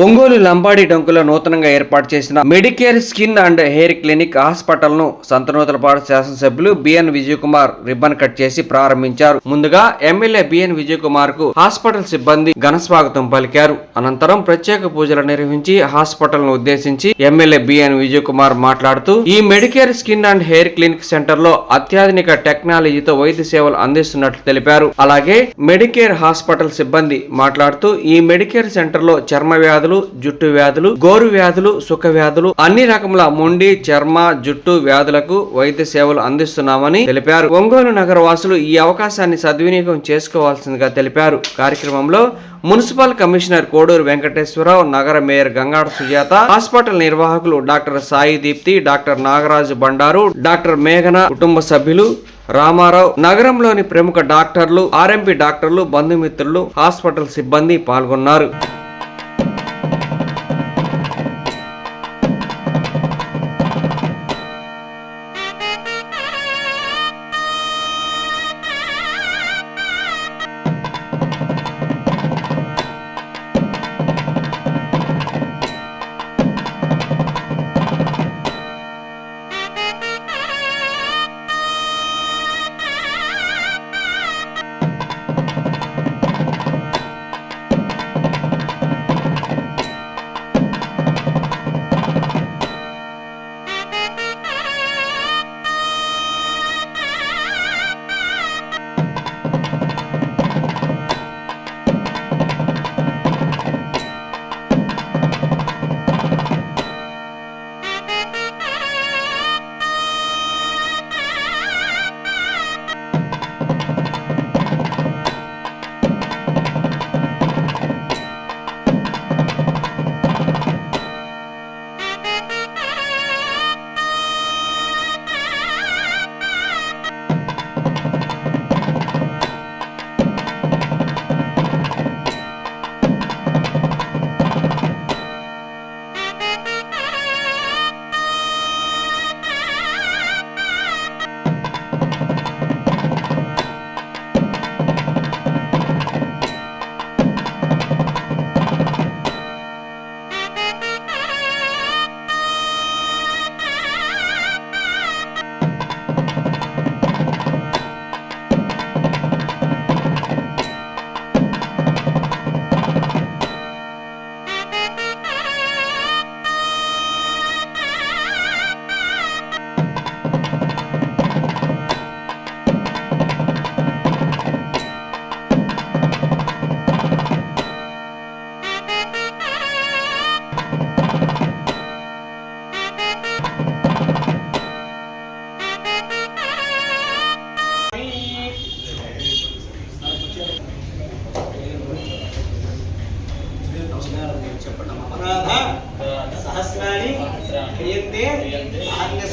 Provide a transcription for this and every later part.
ఒంగోలు లంబాడి డొంకులో నూతనంగా ఏర్పాటు చేసిన Medicare skin and hair clinic హాస్పిటల్ను Santhanuthalapadu శాసనసభ్యులు BN Vijay Kumar ribbon cut చేసి ప్రారంభించారు. ముందుగా ఎమ్మెల్యే బిఎన్ విజయ్ కుమార్కు హాస్పిటల్ సిబ్బంది ఘన స్వాగతం పలికారు. అనంతరం ప్రత్యేక పూజలు నిర్వహించి హాస్పిటల్ను ఉద్దేశించి ఎమ్మెల్యే బిఎన్ విజయ్ కుమార్ మాట్లాడుతూ ఈ Medicare skin and hair clinic సెంటర్లో అత్యాధునిక టెక్నాలజీతో వైద్య సేవలు అందిస్తున్నట్లు తెలిపారు. అలాగే మెడికేర్ హాస్పిటల్ సిబ్బంది మాట్లాడుతూ ఈ మెడికేర్ సెంటర్లో చర్మ వ్యాధులు జుట్టు వ్యాధులు గోరు వ్యాధులు సుఖ వ్యాధులు అన్ని రకముల మొండి చర్మ జుట్టు వ్యాధులకు వైద్య సేవలు అందిస్తున్నామని తెలిపారు. ఒంగోలు నగర వాసులు ఈ అవకాశాన్ని సద్వినియోగం చేసుకోవాల్సిందిగా తెలిపారు. కార్యక్రమంలో మున్సిపల్ కమిషనర్ కోడూరు వెంకటేశ్వరరావు నగర మేయర్ గంగాడ సుజాత హాస్పిటల్ నిర్వాహకులు doctor Sai Deepti doctor Nagaraju Bandaru doctor మేఘన కుటుంబ సభ్యులు రామారావు నగరంలోని ప్రముఖ డాక్టర్లు ఆర్ఎంపీ డాక్టర్లు బంధుమిత్రులు హాస్పిటల్ సిబ్బంది పాల్గొన్నారు.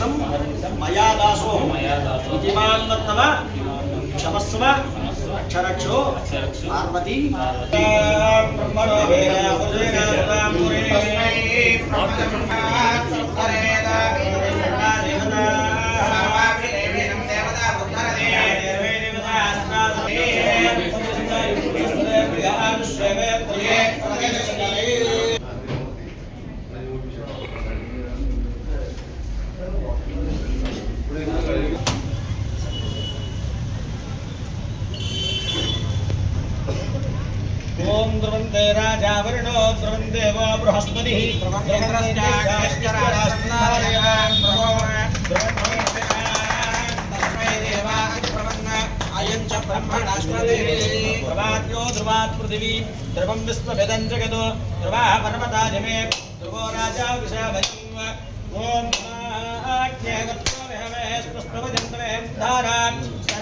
అహన్యసం మయా దాసో ఇతిమాన్ తవ క్షమస్వ అక్షరక్షో. పార్వతి. బ్రహ్మణో వేద ఉదయన ఉదాం పురే ఓం ధ్రువంతే రాజా వరుణో ధ్రువంతే వో బృహస్పతి ధ్రువాద్యో ధ్రువాత్ పృథివీ ధ్రువం విశ్వవేదం జగదో ధ్రువः పర్వతా జమే ధ్రువో రాజా విశాభయం ఓం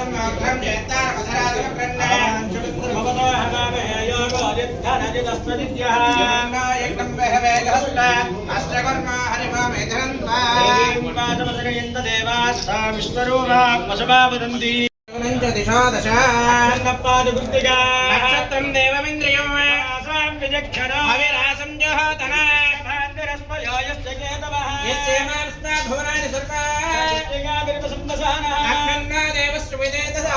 జాగ్రభ్యామపదామహే తాన్ విశ్వరూపాత్మసభావదంతి నక్షత్రం దేవమింద్రియం యస్యేమానస్తాధూనాని సర్వా అఖండాదేవస్య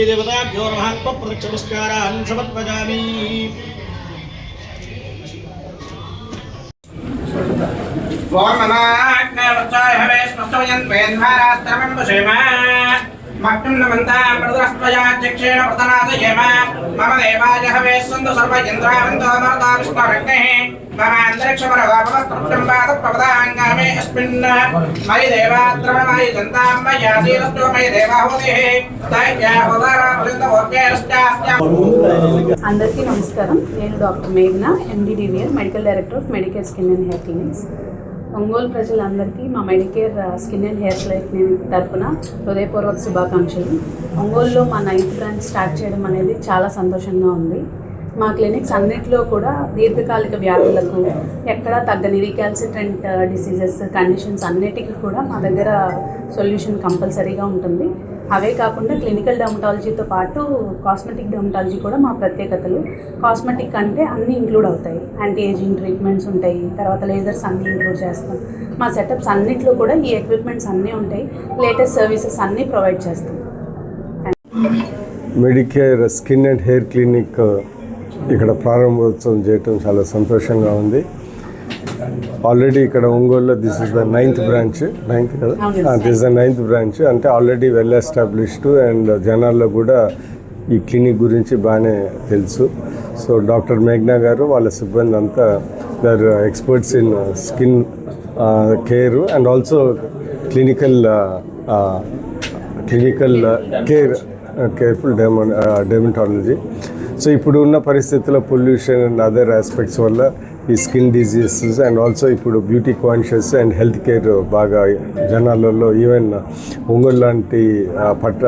श्रीदेवताभ्यो नमः त्वप्रदक्षनमस्कारान् समर्पयामि मक्तुं नमन्तां प्रदस्त्वयाचक्षेण प्रतनाथ येम। मम देवाय हवे सन्तु सर्वयन्द्रावन्तो मरताविष्णुरग्नेः మయి అందరికీ నమస్కారం. నేను డాక్టర్ మేఘన MD DVL medical director of Medicare skin and hair clinics Ongole ప్రజలందరికీ మా Medicare skin and hair clinic తరఫున హృదయపూర్వక శుభాకాంక్షలు. ఒంగోలులో మా నైన్త్ బ్రాంచ్ స్టార్ట్ చేయడం అనేది చాలా సంతోషంగా ఉంది. మా క్లినిక్స్ అన్నింటిలో కూడా దీర్ఘకాలిక వ్యాధులకు ఎక్కడా తగ్గని రీకాల్సిట్రెంట్ డిసీజెస్ కండిషన్స్ అన్నిటికీ కూడా మా దగ్గర సొల్యూషన్ కంపల్సరీగా ఉంటుంది. అవే కాకుండా క్లినికల్ డర్మటాలజీతో పాటు కాస్మెటిక్ డర్మటాలజీ కూడా మా ప్రత్యేకతలు. కాస్మెటిక్ అంటే అన్నీ ఇంక్లూడ్ అవుతాయి. యాంటీ ఏజింగ్ ట్రీట్మెంట్స్ ఉంటాయి. తర్వాత లేజర్స్ అన్నీ ఇంక్లూడ్ చేస్తాం. మా సెటప్స్ అన్నిట్లో కూడా ఈ ఎక్విప్మెంట్స్ అన్నీ ఉంటాయి. లేటెస్ట్ సర్వీసెస్ అన్నీ ప్రొవైడ్ చేస్తాం. Medicare skin and hair clinic ఇక్కడ ప్రారంభోత్సవం చేయటం చాలా సంతోషంగా ఉంది. ఆల్రెడీ ఇక్కడ ఒంగోలులో this is the ninth branch ninth కదా. దిస్ ద నైన్త్ బ్రాంచ్ అంటే ఆల్రెడీ వెల్ ఎస్టాబ్లిష్డ్ అండ్ జనాల్లో కూడా ఈ క్లినిక్ గురించి బాగానే తెలుసు. సో డాక్టర్ మేఘ్నా గారు వాళ్ళ సిబ్బంది అంతా they're experts in skin care and also clinical clinical care careful demo dermatology so ఇప్పుడు ఉన్న పరిస్థితుల్లో పొల్యూషన్ అండ్ అదర్ ఆస్పెక్ట్స్ వల్ల ఈ స్కిన్ డిజీజెస్ అండ్ ఆల్సో ఇప్పుడు beauty conscious and health care బాగా జనాలలో ఈవెన్ ఒంగోలు లాంటి పట్ట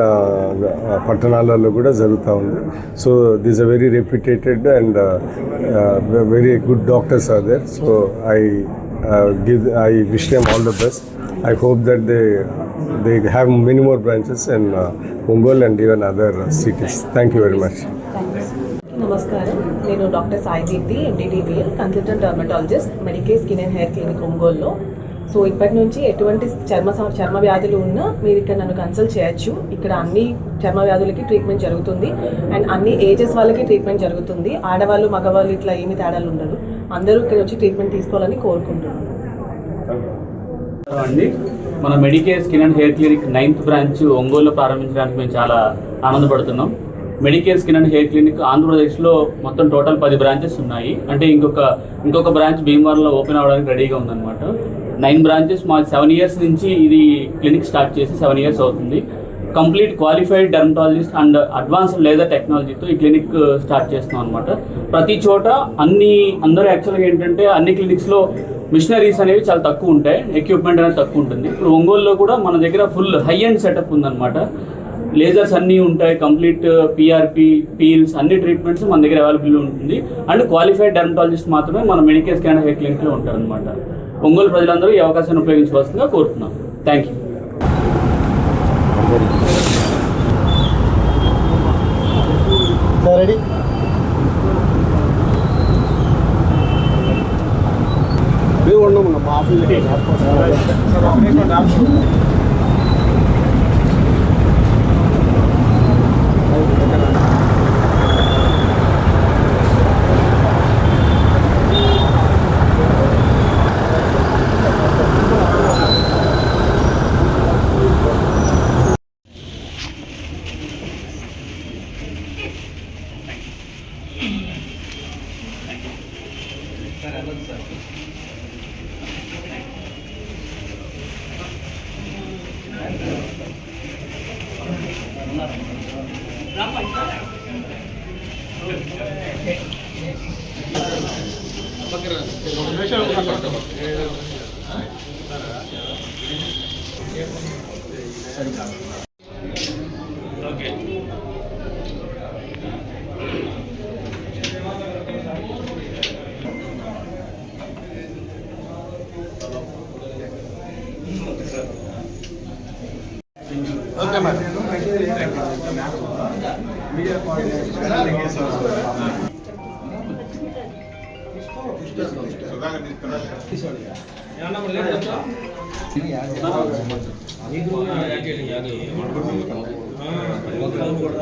పట్టణాలలో కూడా జరుగుతూ ఉంది. So this a very reputed and very good doctors are there so I give I wish them all the best I hope that they they have many more branches and uh, Ongol and even other uh, cities. Thank you నమస్కారం. నేను doctor Sai Deepthi MD DVL consultant dermatologist Medicare skin and hair clinic ఒంగోలులో. So ఇప్పటి నుంచి ఎటువంటి చర్మ చర్మ వ్యాధులు ఉన్నా మీరు ఇక్కడ నన్ను కన్సల్ట్ చేయొచ్చు. ఇక్కడ అన్ని చర్మ వ్యాధులకి ట్రీట్మెంట్ జరుగుతుంది. అండ్ అన్ని ఏజెస్ వాళ్ళకి ట్రీట్మెంట్ జరుగుతుంది. ఆడవాళ్ళు మగవాళ్ళు ఇట్లా ఏమి తేడాలు ఉండదు. అందరూ ఇక్కడ వచ్చి ట్రీట్మెంట్ తీసుకోవాలని కోరుకుంటున్నాను అండి మన Medicare skin and hair clinic ninth branch ఒంగోలులో ప్రారంభించడానికి మేము చాలా ఆనందపడుతున్నాం. Medicare skin and hair clinic ఆంధ్రప్రదేశ్లో మొత్తం టోటల్ పది బ్రాంచెస్ ఉన్నాయి. అంటే ఇంకొక ఇంకొక బ్రాంచ్ భీమవరంలో ఓపెన్ అవ్వడానికి రెడీగా ఉందన్నమాట. నైన్ బ్రాంచెస్ మా సెవెన్ ఇయర్స్ నుంచి ఇది క్లినిక్ స్టార్ట్ చేసి సెవెన్ ఇయర్స్ అవుతుంది. Complete qualified dermatologist and advanced laser టెక్నాలజీతో ఈ క్లినిక్ స్టార్ట్ చేస్తున్నాం అనమాట ప్రతి చోట అన్ని అందరూ యాక్చువల్గా ఏంటంటే అన్ని క్లినిక్స్లో మిషనరీస్ అనేవి చాలా తక్కువ ఉంటాయి ఎక్విప్మెంట్ అనేది తక్కువ ఉంటుంది. ఇప్పుడు ఒంగోలులో కూడా మన దగ్గర ఫుల్ హై అండ్ సెటప్ ఉందన్నమాట. లేజర్స్ అన్నీ ఉంటాయి కంప్లీట్ పిఆర్పి పీల్స్ అన్ని ట్రీట్మెంట్స్ మన దగ్గర అవైలబుల్ ఉంటుంది. అండ్ క్వాలిఫైడ్ డెర్మటాలజిస్ట్ మాత్రమే మన మెడికల్ స్కాన్ హెయిర్ క్లినిక్లో ఉంటారు అనమాట ఒంగోలు ప్రజలందరూ ఈ అవకాశాన్ని ఉపయోగించవలసిందిగా కోరుతున్నాం. Thank you ready okay okay మరి మీడియా కోఆర్డినేటర్ నగర్ తీసుకున్నాడు